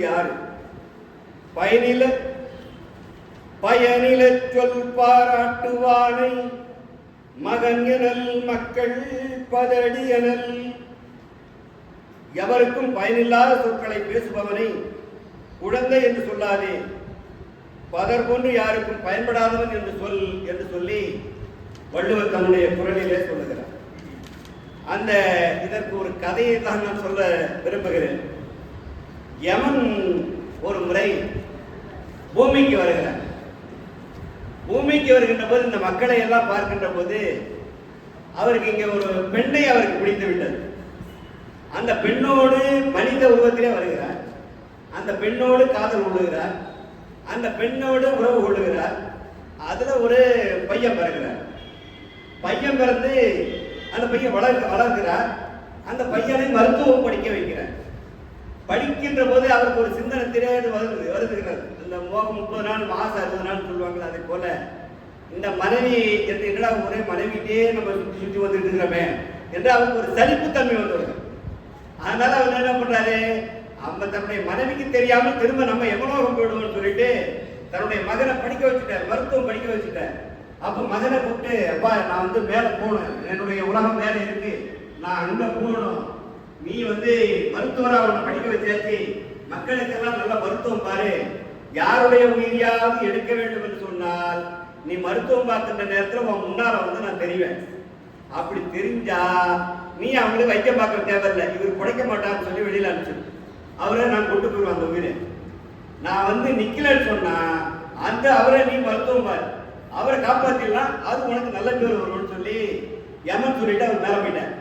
இருபத்தி ஆறு பயனில பயனில சொல் பாராட்டுவானை. மகன் எனல் மக்கள் பதடி எனல். எவருக்கும் பயனில்லாத சொற்களை பேசுபவனை குழந்தை என்று சொல்லாதே. பதர் போன்று யாருக்கும் பயன்படாதவன் என்று சொல் என்று சொல்லி வள்ளுவர் தன்னுடைய குரலிலே சொல்லுகிறார். அந்த இதற்கு ஒரு கதையை தான் நான் சொல்ல விரும்புகிறேன். யமன் ஒரு முறை பூமிக்கு வருகிறார். பூமிக்கு வருகின்ற போது இந்த மக்களை எல்லாம் பார்க்கின்ற போது அவருக்கு இங்கே ஒரு பெண்ணை அவருக்கு பிடித்து விட்டது அந்த பெண்ணோடு மனித உருவத்திலே வருகிறார். அந்த பெண்ணோடு காதல் கொள்ளுகிறார். அந்த பெண்ணோடு உறவு கொள்ளுகிறார். அதுல ஒரு பையன் பிறகுறார் பையன் பிறந்து அந்த பையன் வளர்க்க வளர்க்கிறார். அந்த பையனை மருத்துவம் படிக்க வைக்கிறார். படிக்கின்ற போது அவருக்கு ஒரு சிந்தனை தெரியாது வருது வருதுகிறது இந்த மோகம் முப்பது நாள் மாசம் அறுபது நாள் சொல்லுவாங்களே அதே போல இந்த மனைவி என்று என்னடா ஒரே மனைவிட்டே நம்ம சுற்றி சுற்றி வந்துட்டு இருக்கிறோமே என்று அவருக்கு ஒரு சலிப்புத்தன்மை வந்துடுது அதனால அவர் என்ன பண்றாரு? அவங்க தன்னுடைய மனைவிக்கு தெரியாமல் திரும்ப நம்ம எவ்வளோ போயிடுவோம்னு சொல்லிட்டு தன்னுடைய மகனை படிக்க வச்சுட்டார் மருத்துவம் படிக்க வச்சுட்டார். அப்போ மகனை கூப்பிட்டு அப்பா நான் வந்து மேலே போகணும். என்னுடைய உலகம் மேலே இருக்கு. நான் அங்கே போகணும். நீ வந்து மருத்துவரா உன்னை படிக்க வச்சாச்சு. மக்களுக்கெல்லாம் நல்ல மருத்துவம் பாரு. யாருடைய உயிரியாவது எடுக்க வேண்டும் என்று சொன்னால் நீ மருத்துவம் பார்க்கின்ற நேரத்தில் உன் முன்னால வந்து நான் தெரிவேன். அப்படி தெரிஞ்சா நீ அவங்களுக்கு வைத்தியம் பார்க்க தேவையில்லை. இவர் குடைக்க மாட்டான்னு சொல்லி வெளியில் அனுப்பிச்சு அவரை நான் கொண்டு போயிடுவேன் அந்த உயிரை. நான் வந்து நிக்கலன்னு சொன்னா அந்த அவரை நீ மருத்துவம் பாரு. அவரை காப்பாற்றிடலாம் அது உனக்கு நல்ல பேர் வரும்னு சொல்லி யமன் சொல்லிட்டு அவர் மேல போயிட்டார்.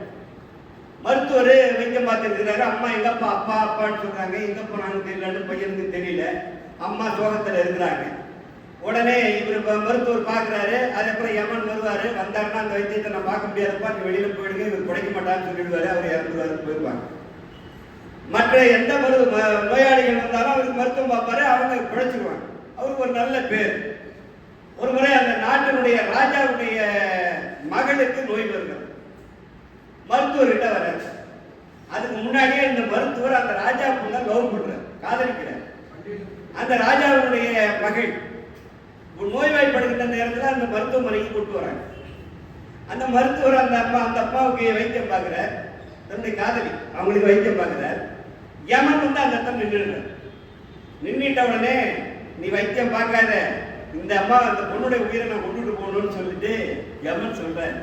மருத்துவர் வைக்க பார்த்துருக்கிறாரு அம்மா எங்கப்பா அப்பா அப்பான்னு சொல்றாங்க. எங்க போனான்னு தெரியலன்னு பையனுக்கு தெரியல. அம்மா சோகத்தில் இருக்கிறாங்க. உடனே இவர் ப- மருத்துவர் பார்க்குறாரு அதுக்கப்புறம் யமன் வருவார். வந்தாருன்னா அந்த வைத்தியத்தை நான் பார்க்க முடியாதப்பா. நீ வெளியில் போயிடுங்க. இவர் குடைக்க மாட்டான்னு சொல்லிடுவார். அவர் இறந்துருவாரு. போயிடுவாங்க மற்ற எந்த மரு ம- நோயாளிகள் வந்தாலும் அவருக்கு மருத்துவம் பார்ப்பாரு. அவங்க குழைச்சிருவாங்க அவருக்கு ஒரு நல்ல பேர். ஒரு முறை அந்த நாட்டினுடைய ராஜாவுடைய மகளுக்கு நோய் வருகிறது மருத்துவர்கிட்ட வர்றாரு அதுக்கு முன்னாடியே இந்த மருத்துவர் அந்த ராஜாவுக்கு தான் லவ் பண்றார் காதலிக்கிறார். அந்த ராஜாவுடைய மகள் நோய்வாய்ப்படுகின்ற நேரத்தில் அந்த மருத்துவமனைக்கு கூட்டு வராங்க. அந்த மருத்துவர் அந்த அப்பா அந்த அப்பாவுக்கு வைத்தியம் பார்க்கிறார். தன்னுடைய காதலி அவங்களுக்கு வைத்தியம் பார்க்கிறார். யமன் வந்து அந்த இடத்துல நின்றுடுறார். நின்றுட்ட உடனே நீ வைத்தியம் பார்க்காத. இந்த அம்மா அந்த பொண்ணுடைய உயிரை நான் கொண்டுட்டு போகணும்னு சொல்லிட்டு யமன் சொல்றார்.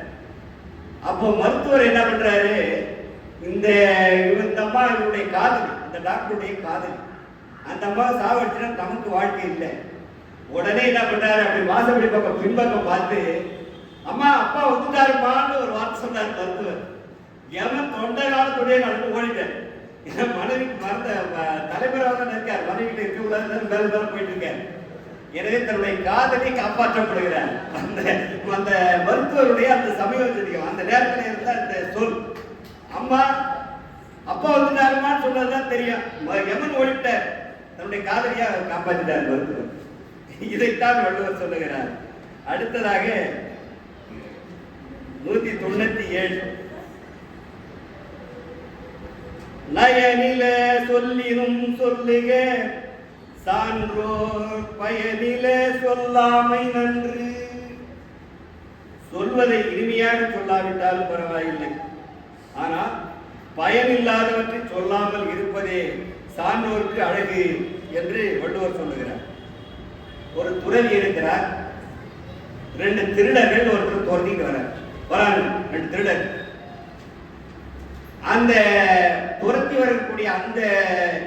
அப்போ மருத்துவர் என்ன பண்றாரு? இந்த இந்த அம்மா இவருடைய காதலி இந்த டாக்டருடைய காதலி அந்த அம்மா சாவடிச்சுனா நமக்கு வாழ்க்கை இல்லை. உடனே என்ன பண்றாரு? அப்படி வாசப்படி பக்கம் பின்பக்கம் பார்த்து அம்மா அப்பா ஒத்துட்டாருமான்னு ஒரு வார்த்தை சொன்னார் மருத்துவர். எவன் தொண்டை காலத்துடைய நடந்து ஓடிட்டேன் என் மனைவிக்கு மறந்த தலைவராக தான் இருக்கார். மனைவிட்டு இருக்க கூடாதுன்னு மேல மேல போயிட்டு இருக்காரு. எனவே தன்னுடைய காதலை காப்பாற்றப்படுகிறார். அந்த அந்த மருத்துவருடைய அந்த சமயோஜியம் அந்த நேரத்தில் இருந்த அந்த சொல் அம்மா அப்பா வந்துட்டாருமான்னு சொன்னதுதான் தெரியும். ம- எமன் ஓடிட்டார் தன்னுடைய காதலியா அவர் காப்பாற்றிட்டார் மருத்துவர். இதைத்தான் வள்ளுவர் சொல்லுகிறார். அடுத்ததாக நூத்தி தொண்ணூத்தி ஏழு நயனில சொல்லினும் சொல்லுக சான்றோர் பயனிலே சொல்லாமை நன்று. சொல்வதை இனிமையாக சொல்லாவிட்டாலும் பரவாயில்லை. ஆனால் பயனில்லாதவற்றை சொல்லாமல் இருப்பதே சான்றோருக்கு அழகு என்று வள்ளுவர் சொல்லுகிறார். ஒரு துறவி இருக்கிறார். ரெண்டு திருடர்கள் ஒருத்தர் துரத்திட்டு வரார் வராங்க ரெண்டு திருடர். அந்த துரத்தி வரக்கூடிய அந்த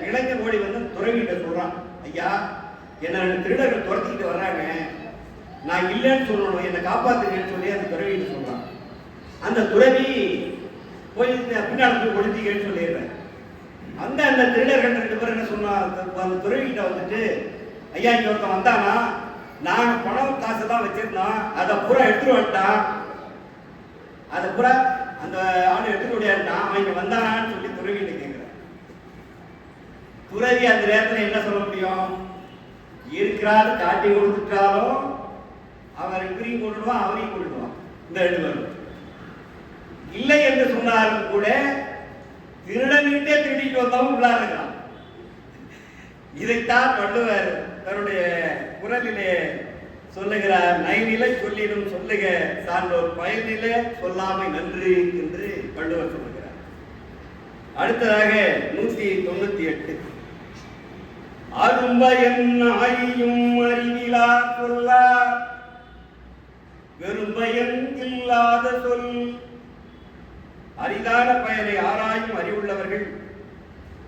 இளைஞர் ஓடி வந்து துறவிகிட்ட சொல்றான். ஐயா என்ன ரெண்டு திருடர்கள் துரத்திக்கிட்டு வர்றாங்க. நான் இல்லைன்னு சொல்லணும் என்னை காப்பாத்துங்கன்னு சொல்லி அந்த துறவின்னு சொல்றான். அந்த துறவி போய் இந்த பின்னாடி போய் ஒழிஞ்சிக்கன்னு சொல்லிடுறேன். அந்த அந்த திருடர்கள் ரெண்டு பேரும் என்ன சொன்னான் அந்த- துறவிகிட்ட வந்துட்டு ஐயா இங்க ஒருத்தன் வந்தானா? நான் பணம் காசு தான் வச்சிருந்தோம் அதை பூரா எடுத்துட்டு வந்துட்டான் அதை பூரா அந்த ஆளு எடுத்துட்டு ஓடியாட்டான் அவன் இங்க வந்தானான்னு சொல்லி துறவிட்டு துறவி அந்த நேரத்தில் என்ன சொல்ல முடியும்? இருக்கிறாரு காட்டி கொடுத்துட்டாலும் அவர் இவரையும் கொண்டுடுவான் அவரையும் கொண்டுடுவான். இந்த ரெண்டு பேரும். இல்லை என்று சொன்னாலும் கூட திருடன்கிட்டே திருடிட்டு வந்தவங்க உள்ளார இருக்கலாம் இதைத்தான் வள்ளுவர் தன்னுடைய குரலிலே சொல்லுகிறார் நைநிலை சொல்லிடும் சொல்லுக சான்றோர் பயனில சொல்லாமை நன்று என்று வள்ளுவர் சொல்லுகிறார். அடுத்ததாக நூத்தி தொண்ணூத்தி எட்டு. அரும்பயன் ஆயும் அறிவிலா சொல்லார் பெரும்பயன் இல்லாத சொல். அரிதான பயனை ஆராயும் அறிவுள்ளவர்கள்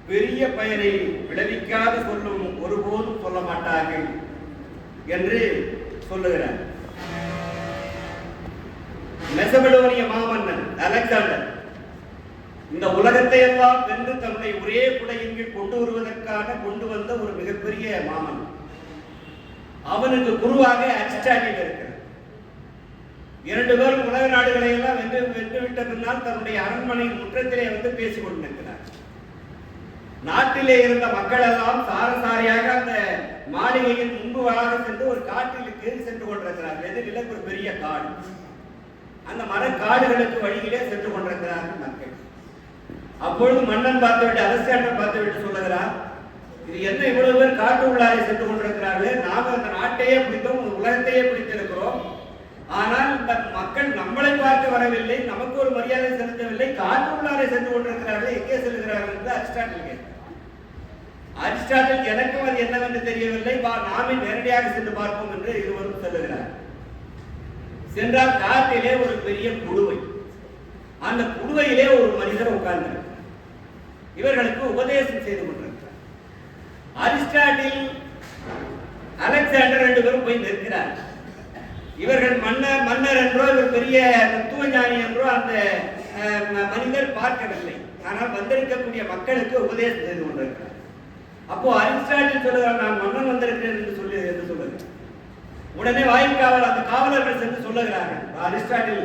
பெரிய பயனை விளைவிக்காத சொல்லும் ஒருபோதும் சொல்ல மாட்டார்கள் என்று சொல்லுகிறார். மெசபடோனிய மாமன்னன் அலெக்சாண்டர் இந்த உலகத்தை எல்லாம் வென்று தன்னுடைய ஒரே குடையின் கீழ் கொண்டு வருவதற்காக கொண்டு வந்த ஒரு மிகப்பெரிய மாமன். அவனுக்கு குருவாக அரிஸ்டாட்டில் இருக்கிறார். இரண்டு பேரும் உலக நாடுகளை எல்லாம் வென்று வென்று விட்ட பின்னால் தன்னுடைய அரண்மனையின் முற்றத்திலே வந்து பேசிக் கொண்டிருக்கிறார். நாட்டிலே இருந்த மக்கள் எல்லாம் சாரசாரியாக அந்த மாளிகையின் முன்புவாக சென்று ஒரு காட்டிலுக்கு சென்று கொண்டிருக்கிறார்கள் எதிரில் ஒரு பெரிய காடு. அந்த மரக்காடுகளுக்கு வழியிலே சென்று கொண்டிருக்கிறார்கள் மக்கள். அப்பொழுது மன்னன் பார்த்துவிட்டு அரசியாண்டன் பார்த்துவிட்டு சொல்லுகிறார் இது என்ன இவ்வளவு பேர் காட்டு உள்ளாரை சென்று கொண்டிருக்கிறார்களே? நாம அந்த நாட்டையே பிடித்தோம் உலகத்தையே பிடித்திருக்கிறோம். ஆனால் இந்த மக்கள் நம்மளை பார்க்க வரவில்லை நமக்கு ஒரு மரியாதை செலுத்தவில்லை காட்டு உள்ளாரை சென்று கொண்டிருக்கிறார்கள். எங்கே செல்கிறார்கள் என்று அரிஸ்டாட்டில் கேட்டார் அரிஸ்டாட்டில் எனக்கும் அது என்னவென்று தெரியவில்லை. வா நாமே நேரடியாக சென்று பார்ப்போம் என்று இருவரும் சொல்லுகிறார். சென்றால் காட்டிலே ஒரு பெரிய குடுவை. அந்த குடுவையிலே ஒரு மனிதர் உட்கார்ந்தார் இவர்களுக்கு உபதேசம் செய்து கொண்டிருக்கிறார். அரிஸ்டாட்டில் அலெக்சாண்டர் ரெண்டு பேரும் போய் நிற்கிறார். இவர்கள் மன்னர் மன்னர் என்றோ இவர் பெரிய தத்துவஞானி என்றோ அந்த மனிதர் பார்க்கவில்லை. ஆனால் வந்திருக்கக்கூடிய மக்களுக்கு உபதேசம் செய்து கொண்டிருக்கிறார். அப்போ அரிஸ்டாட்டில் சொல்லுகிறார் நான் மன்னன் வந்திருக்கிறேன் என்று சொல்லி என்று சொல்லுகிறேன் உடனே வாயிற்காவல் அந்த காவலர்கள் சென்று சொல்லுகிறார்கள் அரிஸ்டாட்டில்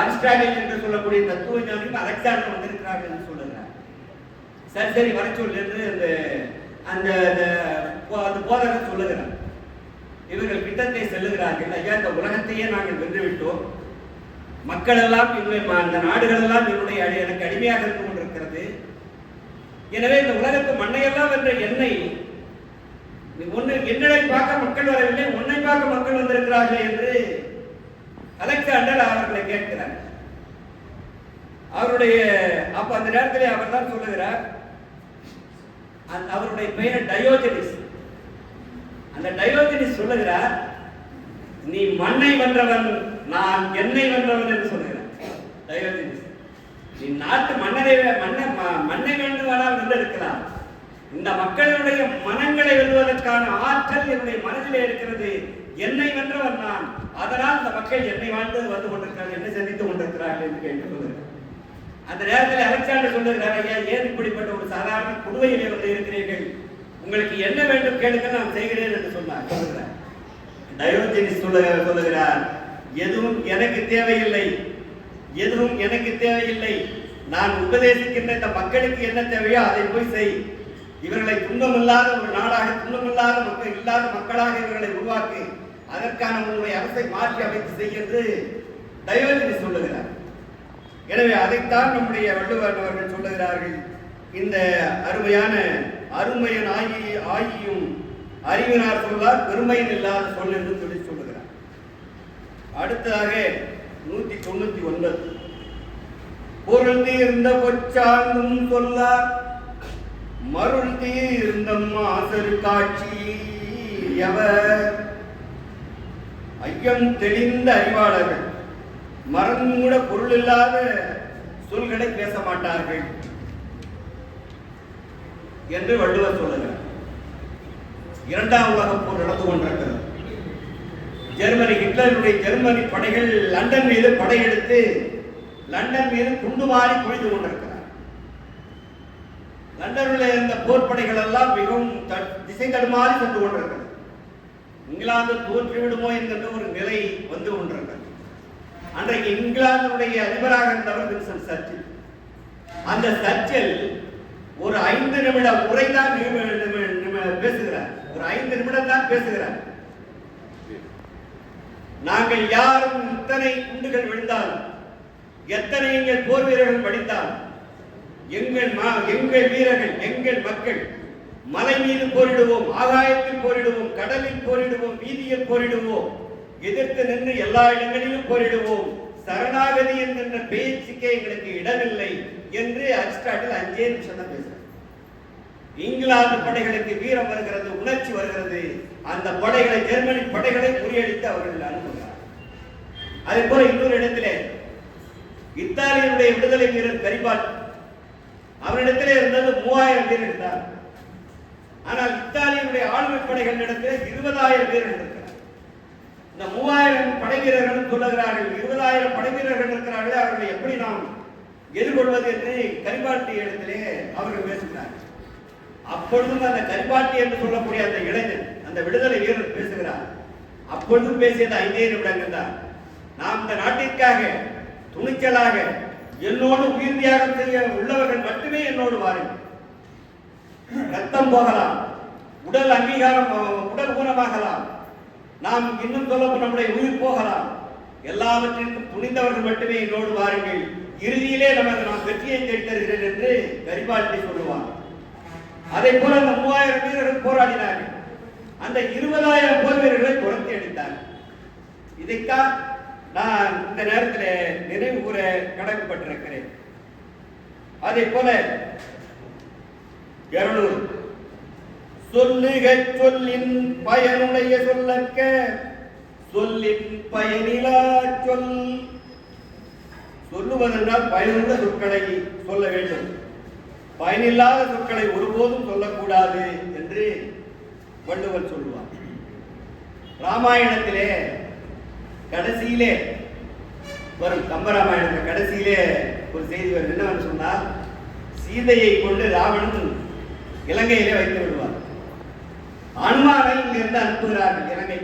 அரிஸ்டாட்டில் என்று சொல்லக்கூடிய தத்துவ ஞானிக்கு அலெக்சாண்டர் வந்திருக்கிறார்கள் என்று சொல்லுகிறார். சரி சரி வர என்று அந்த அந்த அந்த போ- அந்த போதகர் சொல்லுகிறார். இவர்கள் பித்தத்தை செல்லுகிறார்கள். ஐயா இந்த உலகத்தையே நாங்கள் வென்றுவிட்டோம். மக்கள் எல்லாம் அந்த நாடுகள் எல்லாம் என்னுடைய எனக்கு அடிமையாக இருந்து கொண்டிருக்கிறது. எனவே இந்த உலகத்து மண்ணையெல்லாம் என்ற என்னை ஒன்னு என்னை பார்க்க மக்கள் வரவில்லை உன்னை பார்க்க மக்கள் வந்திருக்கிறார்கள் என்று அலெக்சாண்டர் அவர்களை கேட்கிறார். அவருடைய அப்ப அந்த நேரத்திலே அவர் தான் சொல்லுகிறார் அவருடைய பெயர் டயோஜனிஸ். அந்த டயோஜனிஸ் சொல்லுகிறார் நீ மண்ணை வென்றவன் நான் என்னை வென்றவன் என்று சொல்லுகிறார். டயோஜனிஸ். நீ நாட்டு மன்னரை வே- ம- மண்ணை வேண்டுவானால் வென்றிருக்கலாம் இந்த மக்களுடைய மனங்களை வெல்வதற்கான ஆற்றல் என்னுடைய மனதிலே இருக்கிறது. என்னை வென்றவன் நான். அதனால் இந்த மக்கள் என்னை வாழ்ந்து வந்து கொண்டிருக்கிறார்கள் என்னை சந்தித்துக் கொண்டிருக்கிறார்கள் என்று கேட்டு கொண்டிருக்கிறார் அந்த நேரத்தில் அலெக்சாண்டர் சொல்லுகிறார் ஐயா ஏன் இப்படிப்பட்ட ஒரு சாதாரண குடுவையிலே வந்து இருக்கிறீர்கள்? உங்களுக்கு என்ன வேண்டும் கேளுங்க நான் செய்கிறேன் என்று சொன்னார். சொல்லுகிறார். டயோஜெனிஸ் சொல்லுகிறார் சொல்லுகிறார் எதுவும் எனக்கு தேவையில்லை எதுவும் எனக்கு தேவையில்லை. நான் உபதேசிக்கின்ற இந்த மக்களுக்கு என்ன தேவையோ அதை போய் செய். இவர்களை துன்பமில்லாத ஒரு நாடாக துன்பமில்லாத மக்கள் இல்லாத மக்களாக இவர்களை உருவாக்கு. அதற்கான உங்களுடைய அரசை மாற்றி அமைத்து செய்ய என்று டயோஜனிஸ் சொல்லுகிறார். எனவே அதைத்தான் நம்முடைய வள்ளுவர் அவர்கள் சொல்லுகிறார்கள். இந்த அருமையான அருமையன் ஆகி ஆகியும் அறிவினார் சொல்லார் பெருமையின் இல்லாத சொல் என்று சொல்லி சொல்லுகிறார். அடுத்ததாக நூத்தி தொண்ணூத்தி ஒன்பது. பொருள் தீர்ந்த பொச்சாந்தும் சொல்லார் மருள் தீர்ந்த மாசரு காட்சி எவர்? ஐயம் தெளிந்த அறிவாளர்கள். மறந்தும் கூட பொருள் இல்லாத சொல்களை பேச மாட்டார்கள் என்று வள்ளுவர் சொல்லுகிறார். இரண்டாம் உலக போர் நடந்து கொண்டிருக்கிறது. ஜெர்மனி ஹிட்லருடைய ஜெர்மனி படைகள் லண்டன் மீது படையெடுத்து லண்டன் மீது குண்டு மாறி குழிந்து கொண்டிருக்கிறார். லண்டனில் இருந்த போர் படைகள் எல்லாம் மிகவும் திசை தடுமாறி சென்று கொண்டிருக்கிறது. இங்கிலாந்து தோற்றுவிடுமோ என்கின்ற ஒரு நிலை வந்து கொண்டிருக்கிறது. அன்றைக்கு இங்கிலாந்துடைய அதிபராக இருந்தவர் வின்சன் சர்ச்சில். அந்த சர்ச்சில் ஒரு ஐந்து நிமிட உரை தான் நிமி- பேசுகிறார். ஒரு ஐந்து நிமிடம் தான் பேசுகிறார். நாங்கள் யாரும் இத்தனை குண்டுகள் விழுந்தாலும் எத்தனை எங்கள் போர் வீரர்கள் படித்தால் எங்கள் மா எங்கள் வீரர்கள் எங்கள் மக்கள் மலை மீது போரிடுவோம் ஆகாயத்தில் போரிடுவோம் கடலில் போரிடுவோம் வீதியில் போரிடுவோம் எதிர்த்து நின்று எல்லா இடங்களிலும் போரிடுவோம். சரணாகதி என்கின்ற பேச்சுக்கே எங்களுக்கு இடமில்லை என்று அரிஸ்டாட்டில் அஞ்சே நிமிஷம் தான் பேசுறார். இங்கிலாந்து படைகளுக்கு வீரம் வருகிறது உணர்ச்சி வருகிறது. அந்த படைகளை ஜெர்மனி படைகளை முறியடித்து அவர்கள் அனுப்புகிறார் அதே போல இன்னொரு இடத்திலே இத்தாலியனுடைய விடுதலை வீரர் கரிபால் அவரிடத்திலே இருந்தது மூவாயிரம் பேர் இருந்தார். ஆனால் இத்தாலியனுடைய ஆளுமை படைகள் இடத்திலே இருபதாயிரம் பேர் இருந்தது. இந்த மூவாயிரம் படை வீரர்கள் சொல்லுகிறார்கள் இருபதாயிரம் படை வீரர்கள் இருக்கிறார்களே அவர்களை எப்படி நாம் எதிர்கொள்வது என்று கரிபாட்டி இடத்திலே அவர்கள் பேசுகிறார்கள். அப்பொழுதும் அந்த கரிபாட்டி என்று சொல்லக்கூடிய அந்த இளைஞன் அந்த விடுதலை வீரர் பேசுகிறார். அப்பொழுதும் பேசியது ஐந்தே நிமிடங்கள் தான். நாம் இந்த நாட்டிற்காக துணிச்சலாக என்னோடு உயிர் தியாகம் செய்ய உள்ளவர்கள் மட்டுமே என்னோடு வாருங்கள். ரத்தம் போகலாம் உடல் அங்கீகாரம் உடல் ஊனமாகலாம். நாம் இன்னும் சொல்ல நம்முடைய உயிர் போகலாம். எல்லாவற்றிற்கும் துணிந்தவர்கள் மட்டுமே என்னோடு வாருங்கள். இறுதியிலே நமக்கு நாம் வெற்றியை தேடித்தருகிறேன் என்று கரிபாட்டி சொல்லுவார் அதே போல அந்த மூவாயிரம் வீரர்கள் போராடினார்கள். அந்த இருபதாயிரம் போர் வீரர்களை துரத்தி அடித்தார்கள். இதைத்தான் நான் இந்த நேரத்தில் நினைவு கூற கடமைப்பட்டிருக்கிறேன் அதே போல இருநூறு. சொல்லுக சொல்லின் பயனுடைய சொல்லக்க சொல்லின் பயனிலா சொல். சொல்லுவதென்றால் பயனுள்ள சொற்களை சொல்ல வேண்டும். பயனில்லாத சொற்களை ஒருபோதும் சொல்லக்கூடாது என்று வள்ளுவர் சொல்லுவார். ராமாயணத்திலே கடைசியிலே வரும் கம்பராமாயணத்தில் கடைசியிலே ஒரு செய்தி வரும் என்னவென்று சொன்னால் சீதையை கொண்டு ராவணன் இலங்கையிலே வைத்து விடுவார் அனுமானை இங்கிருந்து அனுப்புகிறார்கள் இலங்கை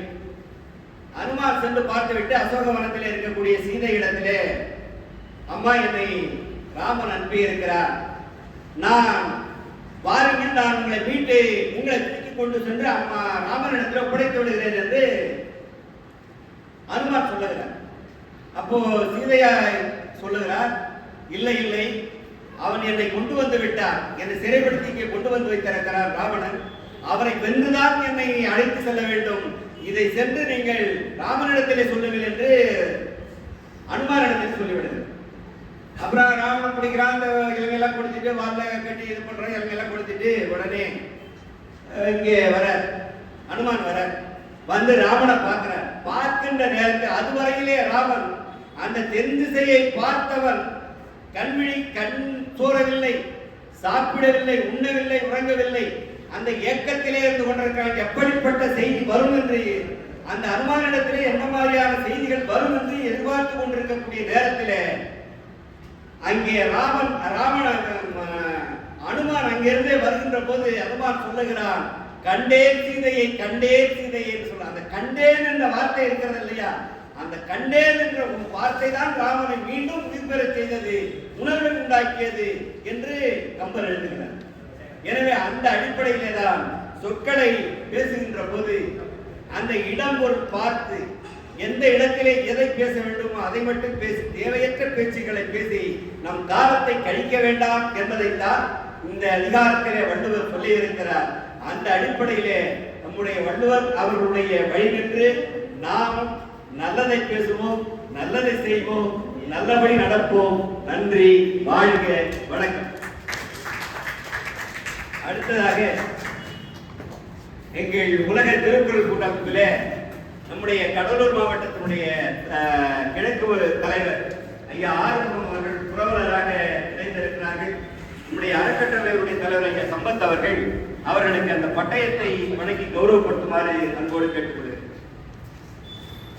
அனுமார் சென்று பார்த்துவிட்டு அசோகவனத்திலே இருக்கக்கூடிய சீதை இடத்திலே அம்மா என்னை ராமன் அனுப்பி இருக்கிறார். நான் வாருங்கள் நான் உங்களை வீட்டு உங்களை தூக்கி கொண்டு சென்று அம்மா ராமனிடத்தில் ஒப்படைத்து விடுகிறேன் என்று அனுமார் சொல்லுகிறார். அப்போ சீதையா சொல்லுகிறார் இல்லை இல்லை அவன் என்னை கொண்டு வந்து விட்டான். என்னை சிறைப்படுத்தி இங்கே கொண்டு வந்து வைத்திருக்கிறார் ராவணன். அவரை வென்றுதான் என்னை அழைத்து செல்ல வேண்டும். இதை சென்று நீங்கள் ராமனிடத்திலே சொல்லுங்கள் என்று அனுமானிடத்தில் சொல்லிவிடுங்கள். அப்புறம் ராவணன் பிடிக்கிறான் அந்த இலங்கையெல்லாம் கொடுத்துட்டு வாழ கட்டி இது பண்ற இலங்கையெல்லாம் கொடுத்துட்டு உடனே இங்கே வர அனுமான் வர வந்து ராமனை பார்க்கிறார். பார்க்கின்ற நேரத்தில் அதுவரையிலே ராமன் அந்த தென் திசையை பார்த்தவன் கண்விழி கண் சோரவில்லை சாப்பிடவில்லை உண்ணவில்லை உறங்கவில்லை. அந்த ஏக்கத்திலே இருந்து கொண்டிருக்கிறான் எப்படிப்பட்ட செய்தி வரும் என்று? அந்த அனுமானிடத்திலே என்ன மாதிரியான செய்திகள் வரும் என்று எதிர்பார்த்து கொண்டிருக்கக்கூடிய நேரத்தில் அங்கே ராமன் ராமன் அனுமான் அங்கிருந்தே வருகின்ற போது அனுமான் சொல்லுகிறான் கண்டேன் சீதையை கண்டேன் சீதையை என்று சொல்ல அந்த கண்டேன் என்ற வார்த்தை இருக்கிறது இல்லையா? அந்த கண்டேன் என்ற ஒரு வார்த்தை தான் ராமனை மீண்டும் உயிர்பெற செய்தது உணர்வை உண்டாக்கியது என்று கம்பர் எழுதுகிறார். எனவே அந்த அடிப்படையிலே தான் சொற்களை பேசுகின்ற போது அந்த இடம் ஒரு பார்த்து எந்த இடத்திலே எதை பேச வேண்டுமோ அதை மட்டும் பேசி தேவையற்ற பேச்சுக்களை பேசி நம் காலத்தை கழிக்க வேண்டாம் என்பதைத்தான் இந்த அதிகாரத்திலே வள்ளுவர் சொல்லியிருக்கிறார். அந்த அடிப்படையிலே நம்முடைய வள்ளுவர் அவர்களுடைய வழி நின்று நாம் நல்லதை பேசுவோம் நல்லதை செய்வோம் நல்லபடி நடப்போம். நன்றி வாழ்க வணக்கம். அடுத்ததாக எங்கள் உலக திருக்குறள் கூட்டத்தில் நம்முடைய கடலூர் மாவட்டத்தினுடைய கிழக்கு ஒரு தலைவர் ஐயா ஆறுமுகம் அவர்கள் புரவலராக இணைந்திருக்கிறார்கள். நம்முடைய அறக்கட்டளையுடைய தலைவர் ஐயா சம்பத் அவர்கள் அவர்களுக்கு அந்த பட்டயத்தை வழங்கி கௌரவப்படுத்துமாறு அன்போடு கேட்டுக்கொள்கிறார்